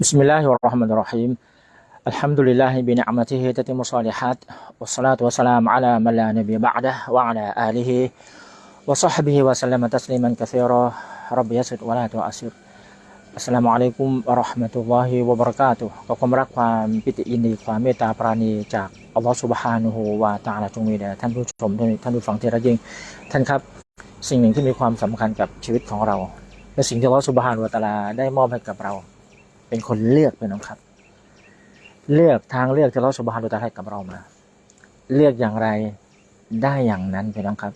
بسم الله الرحمن الرحيم الحمد لله بنعمته تتم الصالحات والصلاة والسلام على من لا نبي بعده وعلى آله وصحبه وسلم تسليما كثيرا رب يسر ولا تؤسر อัสสลามุอะลัยกุมวะเราะห์มะตุลลอฮิวะบะเราะกาตุฮ์ขอความรักความปิติยินดีความเมตตาปราณีจากอัลลอฮฺซุบฮานะฮูวะตะอาลาจงมีแด่ท่านผู้ชมท่านผู้ฟังที่รักยิ่งท่านครับ สิ่งหนึ่งที่มีความสำคัญกับชีวิตของเรา และสิ่งที่อัลลอฮฺซุบฮานะฮูวะตะอาลาได้มอบให้กับเรา เป็นคนเลือกเป็นน้องครับ เลือกทางเลือกที่อัลลอฮฺซุบฮานะฮูตาให้กับเรามา เลือกอย่างไรได้อย่างนั้นเป็นน้องครับ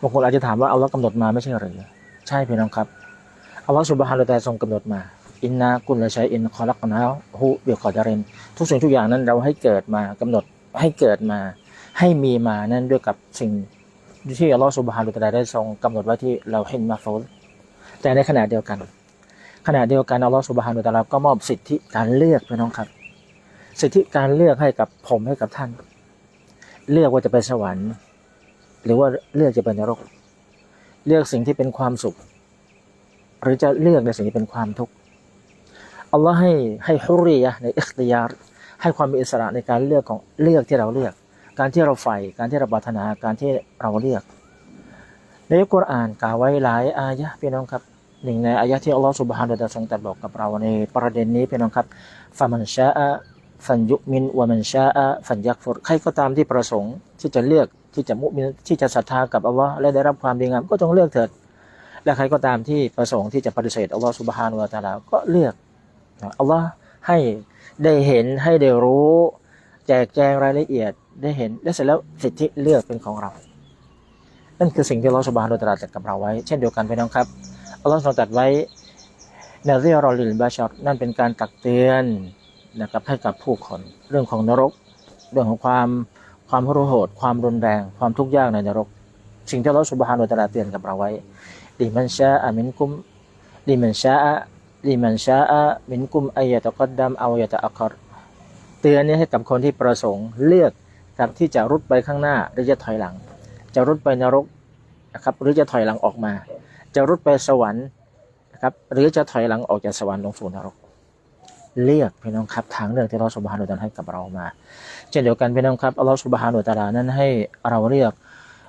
บางคนอาจจะถามว่าเอัลลอฮฺกำหนดมาไม่ใช่หรือใช่เป็นน้องครับเอัลลอฮฺสุบฮานะฮูตาทรงกำหนดมา อินนากุลละชัยอินคอลักนาฮูเบียกอดารินทุกสิ่งทุกอย่างนั้นเราให้เกิดมากำหนดให้เกิดมา ให้มีมานั่นด้วยกับสิ่งที่อัลลอฮฺสุบฮานะฮูตะอาลาได้ทรงกำหนดไว้ที่เราเห็นมาฟูลแต่ในขณะเดียวกัน ขณะเดียวกันอัลลอฮฺสุบฮานะฮูวะตะอาลาก็มอบสิทธิการเลือกพี่น้องครับ สิทธิการเลือกให้กับผมให้กับท่าน เลือกว่าจะไปสวรรค์ หรือว่าเลือกจะไปนรก เลือกสิ่งที่เป็นความสุข หรือจะเลือกในสิ่งที่เป็นความทุกข์อัลลอฮ์ให้ให้ฮุรียะในอิคติยารให้ความมีอิสระในการเลือกของเลือกที่เราเลือก การที่เราใฝ่การที่เราปรารถนาการที่เราเลือกในอัลกุรอานกล่าวไว้หลายอายะพี่น้องครับ หนึ่งในอายะที่อัลลอฮ์สุบฮานะตะอาลทรงตรัสบอกกับเราในประเด็นนี้พี่น้องครับฟะมันชาอะฟันยุมินวะมันชาอะฟันยักฟุรใครก็ตามที่ประสงค์ที่จะเลือกที่จะมุมินที่จะศรัทธากับอัลลอฮ์และได้รับความดีงามก็จงเลือกเถิด และใครก็ตามที่ประสงค์ที่จะปฏิเสธอัลลอฮ์สุบฮานุวะตะอาลาก็เลือกอัลลอฮ์ให้ได้เห็นให้ได้รู้ แจกแจงรายละเอียดได้เห็นและเสร็จแล้วสิทธิเลือกเป็นของเรา นั่นคือสิ่งที่อัลลอฮ์สุบฮานุวะตะอาลาจัดกับเราไว้ เช่นเดียวกันพี่น้องครับ อัลลอฮ์ทรงตรัสไว้นาซีรอลิลบาชอรนั่นเป็นการตักเตือนนะครับให้กับผู้คนเรื่องของนรก เรื่องของความความรุโหด ความรุนแรง ความทุกข์ยากในนรก สิ่งที่อัลลอฮ์สุบฮานุตะลาเตือนกับเราไว้ลิมันชาอะมินกุมลิมันชาอะลิมันชาอะมินกุมอายะตะกัดดัมเอายะตะอัครเตือนนี้ให้กับคนที่ประสงค์เลือกกับที่จะรุดไปข้างหน้าหรือจะถอยหลัง จะรุดไปนรกนะครับหรือจะถอยหลังออกมา จะรุดไปสวรรค์นะครับ หรือจะถอยหลังออกจากสวรรค์ลงสู่นรกเลือกพี่น้องครับทางเลือกที่เราสุบฮานุตาลให้กับเรามา เช่นเดียวกันพี่น้องครับอัลอฮฺสุบฮานุตาลานั้นให้เราเลือก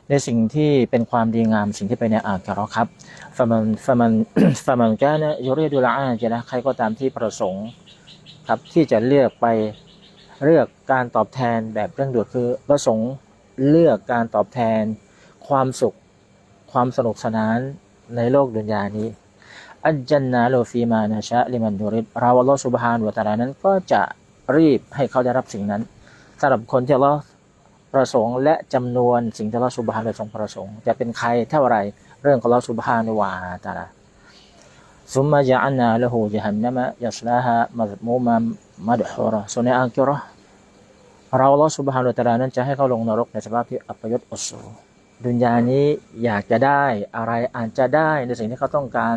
ในสิ่งที่เป็นความดีงามสิ่งที่ไปในอาคิเราครับฟะมันฟะมันฟะมันกานะยุรีดุลอาจะนะใครก็ตามที่ประสงค์ครับที่จะเลือกไปเลือกการตอบแทนแบบเร่งด่วนคือประสงค์เลือกการตอบแทนความสุข ความสนุกสนาน ในโลกดุนยานี้อัจจันนาโลฟีมานะชะลิมันดูริดเราอัลลอฮฺสุบฮานุวะตาลานั้นก็จะรีบให้เขาได้รับสิ่งนั้นสำหรับคนที่อัลลอฮฺประสงค์และจำนวนสิ่งที่เราสุบฮานะทรงประสงค์ จะเป็นใครเท่าไรเรื่องของเราสุบฮานวาตาลาซุมมาจะอันนาละหูจะหันนะมะยัสลาฮะมัดมูมัมมัดฮุระส่วนในอังกิรอเราเราสุบฮานะตาลานั้นจะให้เขาลงนรกในสภาพที่อัปยศอสู ดุนยานี้อยากจะได้อะไรอาจจะได้ในสิ่งที่เขาต้องการ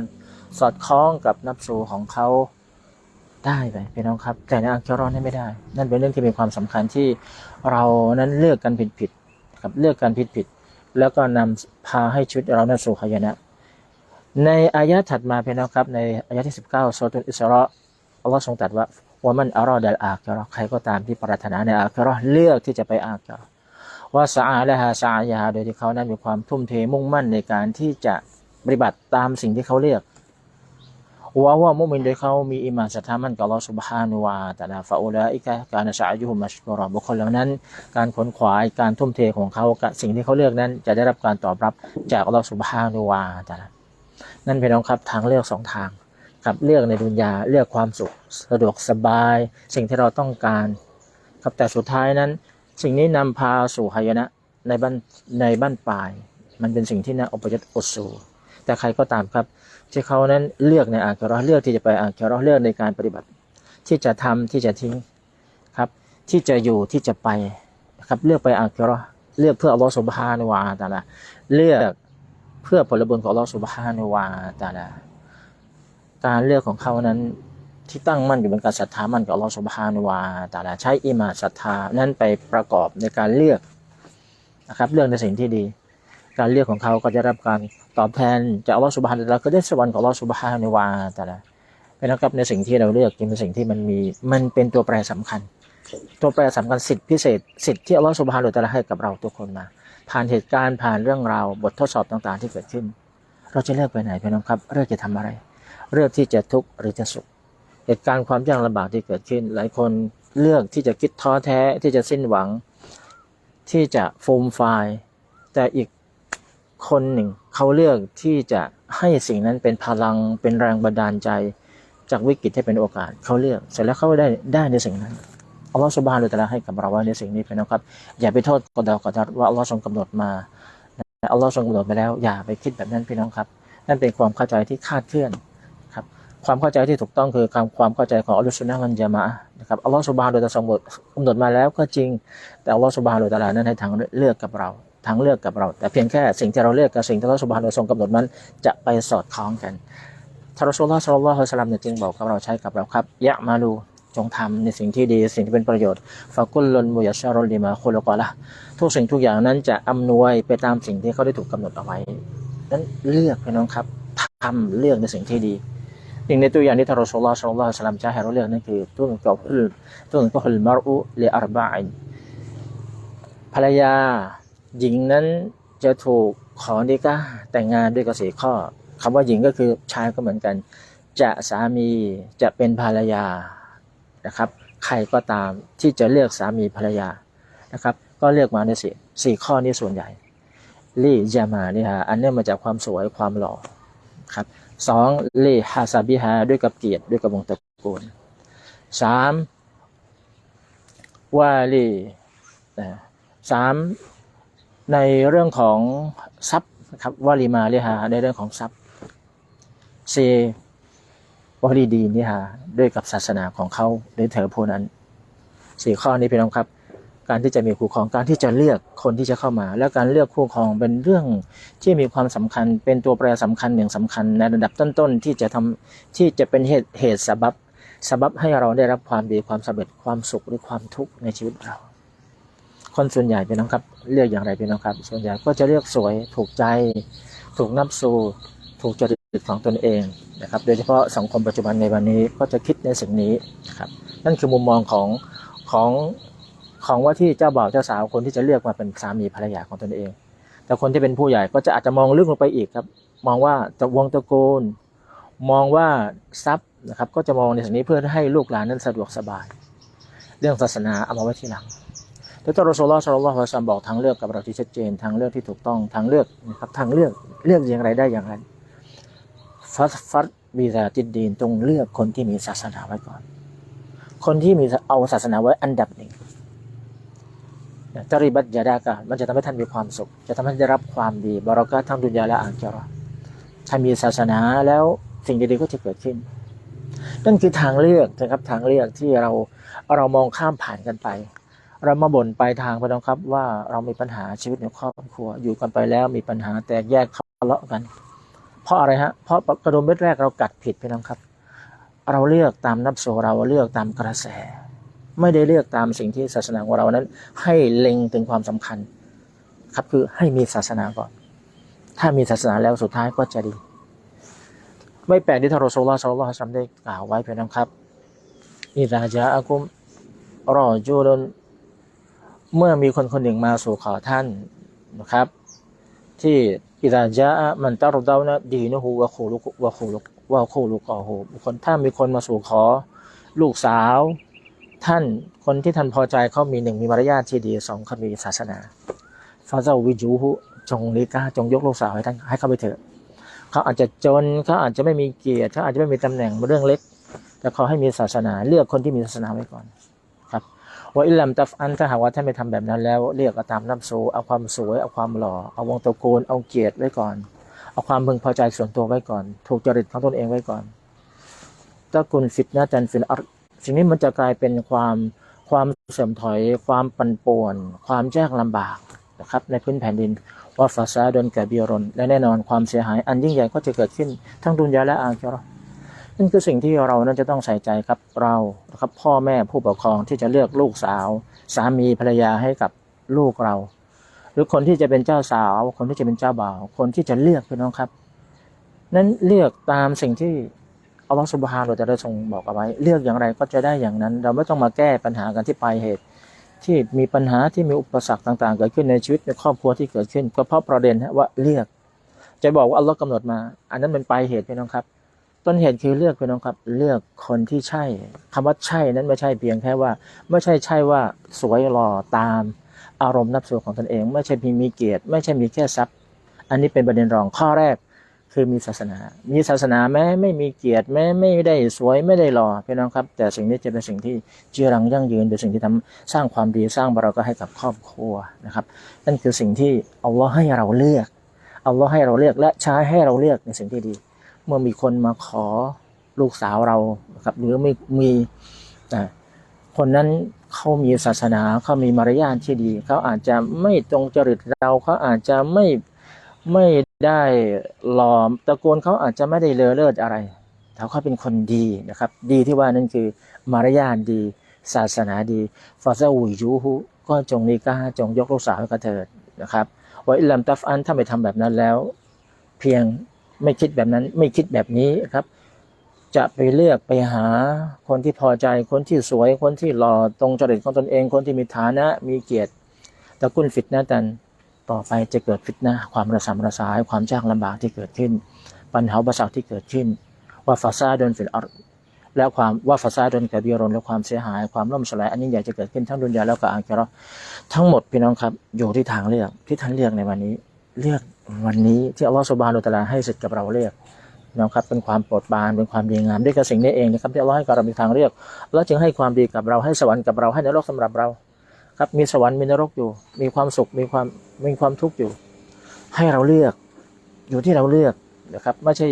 สอดคล้องกับนับสูของเขาได้ไปพี่น้องครับ แต่ในอังกิรอนี่ไม่ได้ นั่นเป็นเรื่องที่มีความสำคัญที่เรานั้นเลือกกันผิดผิดๆครับเลือกกันผิดผิดแล้วก็นำพาให้ชีวิตเรานั้นสู่ขยนะ ในอายะถัดมาพี่น้องครับในอายะที่ 19สุรตุลอิสราอัลลอฮ์ทรงตรัสว่าว่ามันอารอดัลอาคิราะห์ใครก็ตามที่ปรารถนาในอาคิเราะห์เลือกที่จะไปอาคิราะห์ ว่าสะอาละฮาสะอายาโดยที่เขานั้นมีความทุ่มเทมุ่งมั่นในการที่จะปฏิบัติตามสิ่งที่เขาเลือกว่าว่ามุมินโดยเขามีอิมานศรัทธามั่นกับอัลลอฮฺสุบฮานุวาตะอาลาฟาอุลาอิกะการสะอายุมัชกรอบุคคลเหล่านั้น การขนขวายการทุ่มเทของเขากับสิ่งที่เขาเลือกนั้น จะได้รับการตอบรับจากอัลลอฮฺสุบฮานุวาตะอาลานั่นเป็นองครับทางเลือกสองทางครับเลือกในดุนยาเลือกความสุขสะดวกสบาย สิ่งที่เราต้องการ ครับแต่สุดท้ายนั้น สิ่งนี้นำพาสู่หายนะในบ้านในบ้านปลาย มันเป็นสิ่งที่น่าอพยพอดสูแต่ใครก็ตามครับ ที่เขานั้นเลือกในอาคิเราเลือกที่จะไปอาคิเราเลือกในการปฏิบัติ ที่จะทำที่จะทิ้งครับ ที่จะอยู่ที่จะไปครับเลือกไปอาคิเราเลือกเพื่ออัลลอฮฺสุบฮานวาตาลาเลือกเพื่อผลบุญของอัลลอฮฺสุบฮานวาตาลาการเลือกของเขานั้น ที่ตั้งมั่นอยู่บนการศรัทธามั่นกับอัลลอฮฺสุบฮานะฮูวาตาลาใช้อิมาศรัทธานั้นไปประกอบในการเลือกนะครับเลือกในสิ่งที่ดี การเลือกของเขาก็จะรับการตอบแทนจากอัลลอฮฺสุบฮานะฮูวาตาลาก็ได้สวรรค์ของอัลลอฮฺสุบฮานะฮูวาตาลาเป็นนะครับในสิ่งที่เราเลือกจึงเป็นสิ่งที่มันมีมันเป็นตัวแปรสำคัญ ตัวแปรสำคัญสิทธิพิเศษ สิทธิที่อัลลอฮฺสุบฮานุตะอาลาให้กับเราทุกคนมา ผ่านเหตุการณ์ผ่านเรื่องราวบททดสอบต่างๆ ที่เกิดขึ้น เราจะเลือกไปไหนพี่น้องครับเลือกจะทำอะไร เลือกที่จะทุกข์หรือจะสุข เหตุการณ์ความยากลำบากที่เกิดขึ้น หลายคนเลือกที่จะคิดท้อแท้ที่จะสิ้นหวัง ที่จะโฟูมฟายแต่อีกคนหนึ่งเขาเลือกที่จะให้สิ่งนั้นเป็นพลังเป็นแรงบันดาลใจ จากวิกฤตให้เป็นโอกาสเขาเลือก เสร็จแล้วเขาได้ได้ในสิ่งนั้นอัลลอฮฺสุบฮานุตะอาลาให้กับเราไว้ในสิ่งนี้พี่น้องครับ อย่าไปโทษกอดากอดัดว่าอัลลอฮ์ทรงกำหนดมาอัลลอฮ์ทรงกำหนดไปแล้ว อย่าไปคิดแบบนั้นพี่น้องครับ นั่นเป็นความเข้าใจที่คาดเคลื่อน ความเข้าใจที่ถูกต้องคือความความเข้าใจของอัลลอฮ์สุนนะมันจะมาอะนะครับอัลลอฮ์สุบานุตะอาลาทรงกำหนดมาแล้วก็จริง แต่อัลลอฮ์สุบานุตะอาลานั้นให้ทางเลือกกับเราทางเลือกกับเรา แต่เพียงแค่สิ่งที่เราเลือกกับสิ่งที่อัลลอฮ์สุบานุตะอาลาทรงกำหนดนั้นจะไปสอดคล้องกันทารอซูลลอฮ์สัลลัลลอฮุอะลัลลัมเนี่ยจึงบอกกับเราใช้กับเราครับยะมาลูจงทำในสิ่งที่ดีสิ่งที่เป็นประโยชน์ฟากุลลนมุยชารุลลิมาคุลกอละทุกสิ่งทุกอย่างนั้นจะอำนวยไปตามสิ่งที่เขาได้ถูกกำหนดเอาไว้นั้นเลือกพี่น้องครับทำเลือกในสิ่งที่ดี หนึ่งในตัวอย่างที่ท่ารอซูลลอฮ์สัลลัลลอฮุอะลัยฮิวะซัลลัมจะให้เราเลือกนั่นคือตัวกับตัวกับฮุลมารุเลอาร์บะอินภรรยาหญิงนั้นจะถูกขอนิกะห์แต่งงานด้วยกสี่ข้อคำว่าหญิงก็คือชายก็เหมือนกัน จะสามีจะเป็นภรรยานะครับ ใครก็ตามที่จะเลือกสามีภรรยานะครับ ก็เลือกมาในสี่สี่ข้อนี้ส่วนใหญ่ลีจามานี่ฮะอันนี้มาจากความสวยความหล่อครับ สองเลฮาซาบิฮาด้วยกับเกียรติด้วยกับวงตระกูลสามวาลีนะสามในเรื่องของทรัพย์นะครับวาลีมาเลฮาในเรื่องของทรัพย์สี่วาลีดีนนี่ฮะด้วยกับศาสนาของเขาหรือเธอผู้นั้นสี่ข้อนี้พี่น้องครับ การที่จะมีคู่ครองการที่จะเลือกคนที่จะเข้ามา แล้วการเลือกคู่ครองเป็นเรื่องที่มีความสำคัญ เป็นตัวแปรสำคัญอย่างสำคัญในระดับต้นๆที่จะทำที่จะเป็นเหตุเหตุสบับสบับให้เราได้รับความดีความสำเร็จความสุขหรือความทุกข์ในชีวิตเรา คนส่วนใหญ่พี่น้องครับ เลือกอย่างไรพี่น้องครับ ส่วนใหญ่ก็จะเลือกสวยถูกใจ ถูกนับสูถูกจริตของตนเองนะครับ โดยเฉพาะสังคมปัจจุบันในวันนี้ก็จะคิดในสิ่งนี้นะครับนั่นคือมุมมองของของ ของว่าที่เจ้าบ่าวเจ้าสาวคนที่จะเลือกมาเป็นสามีภรรยาของตนเอง แต่คนที่เป็นผู้ใหญ่ก็จะอาจจะมองลึกลงไปอีกครับ มองว่าจะวงตระกูลมองว่าทรัพย์นะครับ ก็จะมองในสิ่งนี้เพื่อให้ลูกหลานนั้นสะดวกสบาย เรื่องศาสนาเอามาไว้ที่หลังแต่ตรสุลสัลลัลลอฮุอะลัยฮิวะซัลลัมบอกทางเลือกกับเราที่ชัดเจนทางเลือกที่ถูกต้องทางเลือกนะครับทางเลือกเลือกอย่างไรได้อย่างนั้นฟัดฟัดบีซาติดดีนจงเลือกคนที่มีศาสนาไว้ก่อน คนที่มีเอาศาสนาไว้อันดับหนึ่ง จริบัตยาดากะมันจะทำให้ท่านมีความสุข จะทำให้ได้รับความดีบารักะทั้งดุนยาและอาคิเราะห์ถ้ามีศาสนาแล้วสิ่งดีๆก็จะเกิดขึ้น นั่นคือทางเลือกนะครับทางเลือกที่เราเรามองข้ามผ่านกันไป เรามาบ่นไปทางไปน้องครับว่าเรามีปัญหาชีวิตในครอบครัว อยู่กันไปแล้วมีปัญหาแตกแยกทะเลาะกัน เพราะอะไรฮะเพราะกระดุมเม็ดแรกเรากัดผิดพี่น้องครับ เราเลือกตามนับโซเราเลือกตามกระแส ไม่ได้เลือกตามสิ่งที่ศาสนาของเรานั้น ให้เล็งถึงความสำคัญ ครับคือให้มีศาสนาก่อน ถ้ามีศาสนาแล้วสุดท้ายก็จะดี ไม่แปลกที่ทารอซูลลอฮ์สัลลัลลอฮุอะลัยฮิวะซัมได้กล่าวไว้เพี่น้องครับอิซาจาอะกุมรอจูลนเมื่อมีคนคนหนึ่งมาสู่ขอท่านนะครับ ที่อิซาจาอะมันตารดาวนะดีนะฮูวะคูลุกวะคูลุกวะคูลุกอฮูคนถ้ามีคนมาสู่ขอลูกสาว ท่านคนที่ท่านพอใจเขามีหนึ่งมีมารยาทที่ดีสองเขามีศาสนาฟาเซาวิจูฮุจงลิกาจงยกลูกสาวให้ท่านให้เขาไปเถอะเขาอาจจะจนเขาอาจจะไม่มีเกียรติเขาอาจจะไม่มีตำแหน่งเรื่องเล็ก แต่ขอให้มีศาสนา เลือกคนที่มีศาสนาไว้ก่อนครับว่าอิลลัมตัฟอันถ้าหากว่าท่านไม่ทำแบบนั้นแล้ว เรียกตามน้ำโซเอาความสวยเอาความหล่อเอาวงตระกูลเอาเกียรติไว้ก่อน เอาความพึงพอใจส่วนตัวไว้ก่อน ถูกจริตของตนเองไว้ก่อนตะกุลฟิตนะจันฟินอัร สิ่งนี้มันจะกลายเป็นความความเสื่อมถอย ความปั่นป่วน ความแยกลำบากนะครับในพื้นแผ่นดินว่าฟาซาดนกับเบียรนและแน่นอนความเสียหายอันยิ่งใหญ่ก็จะเกิดขึ้นทั้งดุนยาและอาคิราะห์นั่นคือสิ่งที่เรานั้นจะต้องใส่ใจครับเรานะครับพ่อแม่ผู้ปกครองที่จะเลือกลูกสาว สามีภรรยาให้กับลูกเรา หรือคนที่จะเป็นเจ้าสาว คนที่จะเป็นเจ้าบ่าว คนที่จะเลือกพี่น้องครับ นั้นเลือกตามสิ่งที่ อัลลอฮฺสุบฮานะฮูวะตะอาลาทรงบอกเอาไว้ เลือกอย่างไรก็จะได้อย่างนั้น เราไม่ต้องมาแก้ปัญหากันที่ปลายเหตุ ที่มีปัญหาที่มีอุปสรรคต่างๆ เกิดขึ้นในชีวิตในครอบครัวที่เกิดขึ้น ก็เพราะประเด็นว่าเลือก จะบอกว่าอัลลอฮ์กำหนดมา อันนั้นเป็นปลายเหตุพี่น้องครับ ต้นเหตุคือเลือกพี่น้องครับ เลือกคนที่ใช่คำว่าใช่นั้นไม่ใช่เพียงแค่ว่า ไม่ใช่ใช่ว่าสวยหล่อตาม อารมณ์นับสูของตนเอง ไม่ใช่เพียงมีเกียรติ ไม่ใช่มีแค่ทรัพย์ อันนี้เป็นประเด็นรองข้อแรก คือมีศาสนา มีศาสนาแม้ไม่มีเกียรติแม้ไม่ได้สวยไม่ได้หล่อพี่น้องครับ แต่สิ่งนี้จะเป็นสิ่งที่เจือรังยั่งยืนเป็นสิ่งที่ทำสร้างความดีสร้างบารอกให้กับครอบครัวนะครับ นั่นคือสิ่งที่อัลลอฮ์ให้เราเลือกอัลลอฮ์ให้เราเลือกและใช้ให้เราเลือกในสิ่งที่ดี เมื่อมีคนมาขอลูกสาวเราครับหรือไม่มีคนนั้นเขามีศาสนาเขามีมารยาทที่ดี เขาอาจจะไม่ตรงจริตเราเขาอาจจะไม่ไม่ ได้หลอมตระกูลเขาอาจจะไม่ได้เลอเลิศอะไรแต่เขาเป็นคนดีนะครับ ดีที่ว่านั่นคือมารยาทดี ศาสนาดีฟาซาอุยยูฮุก็จงนิกาจงยกลูกสาวให้กับเถิดนะครับว่าอิลัมตัฟอันถ้าไม่ทำแบบนั้นแล้ว เพียงไม่คิดแบบนั้นไม่คิดแบบนี้ครับ จะไปเลือกไปหาคนที่พอใจคนที่สวยคนที่หล่อตรงจริตของตนเอง คนที่มีฐานะมีเกียรติตะกุลฟิตนะตัน ต่อไปจะเกิดฟิตนะความระสำระสายความยากลำบากที่เกิดขึ้น ปัญหาอุปสรรคที่เกิดขึ้น ว่าฟาซาดนฟิลอรและความว่าฟาซาดนกับบียรนและความเสียหายความล่มสลายอันนี้ใหญ่จะเกิดขึ้นทั้งดุนยาแล้วก็อาคิเราทั้งหมดพี่น้องครับอยู่ที่ทางเลือกที่ท่านเลือกในวันนี้ เลือกวันนี้ที่อัลลอฮฺสุบฮานุตะอาลาให้สิทธิ์กับเราเลือกนะครับเป็นความโปรดปรานเป็นความดีงามด้วยกับสิ่งนี้เองนะครับที่อัลลอฮฺให้กับเรามีทางเลือกแล้วจึงให้ความดีกับเราให้สวรรค์กับเราให้นรกสำหรับเรา ครับมีสวรรค์มีนรกอยู่ มีความสุขมีความมีความทุกข์อยู่ ให้เราเลือกอยู่ที่เราเลือกนะครับ ไม่ใช่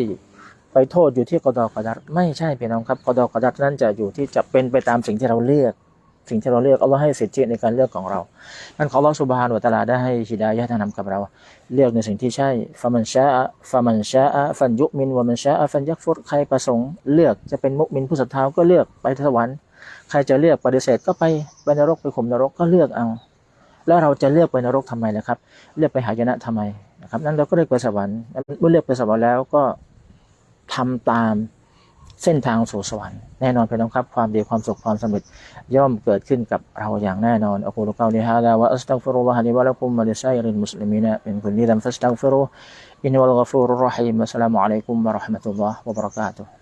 ไปโทษอยู่ที่กอดอกอดัดไม่ใช่พี่น้องครับกอดอกอดัดนั้นจะอยู่ที่จะเป็นไปตามสิ่งที่เราเลือก สิ่งที่เราเลือกเอัลลอฮ์ให้สิทธิในการเลือกของเรานั่นขออัลลอฮ์สุบฮานุวตลาได้ให้ฮิดายะห์แนนำกับเรา เลือกในสิ่งที่ใช่ฟะมันชาอะฟะมันชาอะฟันยุมินวะมันชาอะฟันยักฟุรใครประสงค์เลือกจะเป็นมุมินผู้ศรัทธาก็เลือกไปสวรรค์ ใครจะเลือกปฏิเสธก็ไปไปนรกไปข่มนรกก็เลือกเอา แล้วเราจะเลือกไปนรกทำไมล่ะครับ เลือกไปหายนะทำไมนะครับ นั้นเราก็เลือกไปสวรรค์เมื่อเลือกไปสวรรค์แล้วก็ทำตามเส้นทางสู่สวรรค์แน่นอนพี่น้องครับ ความดีความสุขความสำเร็จย่อมเกิดขึ้นกับเราอย่างแน่นอนอัลกูลุกาลิฮะดาวะอัสตัฆฟิรุลลอฮะลิวะลักุมวะลิซัยริลมุสลิมีนมินคุลลิดัมฟัสตัฆฟิรุอินนัลกอฟูรุรรหีมอัสสลามุอะลัยกุมวะราะห์มะตุลลอฮ์วะบะเราะกาตุฮ์